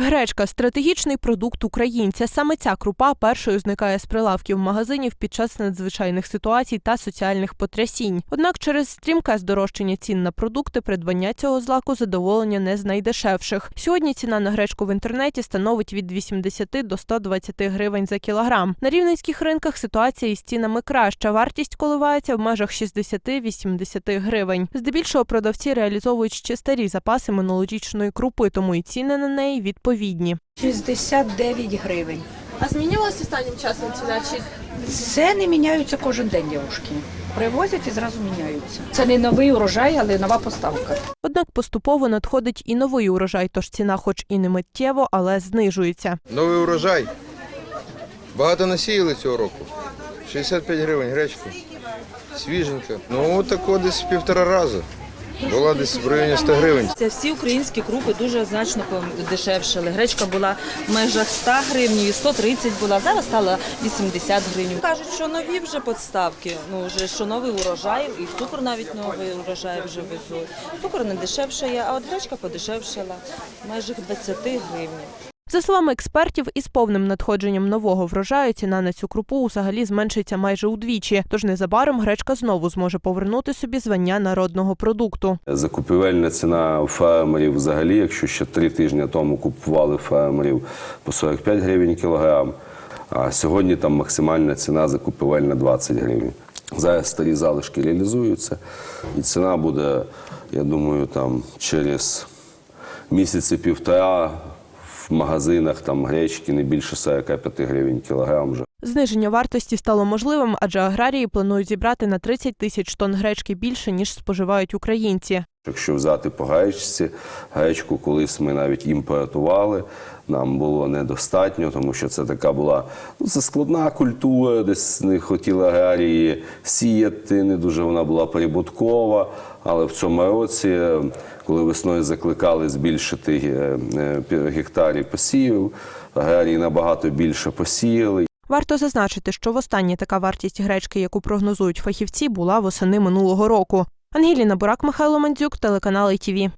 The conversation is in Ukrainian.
Гречка стратегічний продукт українця. Саме ця крупа першою зникає з прилавків магазинів під час надзвичайних ситуацій та соціальних потрясінь. Однак через стрімке здорожчання цін на продукти придбання цього злаку задоволення не з найдешевших. Сьогодні ціна на гречку в інтернеті становить від 80 до 120 гривень за кілограм. На рівненських ринках ситуація із цінами краща. Вартість коливається в межах 60-80 гривень. Здебільшого продавці реалізовують ще старі запаси минулорічної крупи, тому і ціни на неї відповідні. 69 гривень. А змінювалася останнім часом ціна? Чи Це не міняються кожен день, дівушки. Привозять і зразу міняються. Це не новий урожай, але нова поставка. однак поступово надходить і новий урожай, тож ціна, хоч і не миттєво, але знижується. Новий урожай. Багато насіяли цього року. 65 гривень гречка. Свіженька. Ну, тако десь півтора рази. Була десь в районі 100 гривень. Це всі українські крупи дуже значно подешевшали. Гречка була в межах 100 гривень, і 130 була, зараз стала 80 гривень. Кажуть, що нові вже подставки, ну вже що новий урожай, і цукор навіть новий урожай вже везуть. Цукор не дешевшає, а от гречка подешевшала в межах 20 гривень. За словами експертів, із повним надходженням нового врожаю ціна на цю крупу взагалі зменшиться майже удвічі. Тож незабаром гречка знову зможе повернути собі звання народного продукту. Закупівельна ціна фермерів взагалі, якщо ще три тижні тому купували фермерів по 45 гривень кілограм, а сьогодні там максимальна ціна закупівельна 20 гривень. Зараз старі залишки реалізуються, і ціна буде, я думаю, там через місяці півтора в магазинах там гречки не більше 45 гривень кілограм вже. Зниження вартості стало можливим, адже аграрії планують зібрати на 30 тисяч тонн гречки більше ніж споживають українці. Якщо взяти по гречці, гречку колись ми навіть імпортували, нам було недостатньо, тому що це така була ну, це складна культура, десь не хотіли аграрії сіяти, не дуже вона була прибуткова. Але в цьому році, коли весною закликали збільшити е, е, гектарі посівів, аграрії набагато більше посіяли. Варто зазначити, що востаннє така вартість гречки, яку прогнозують фахівці, була восени минулого року. Ангеліна Бурак, Михайло Мандзюк, телеканал ITV.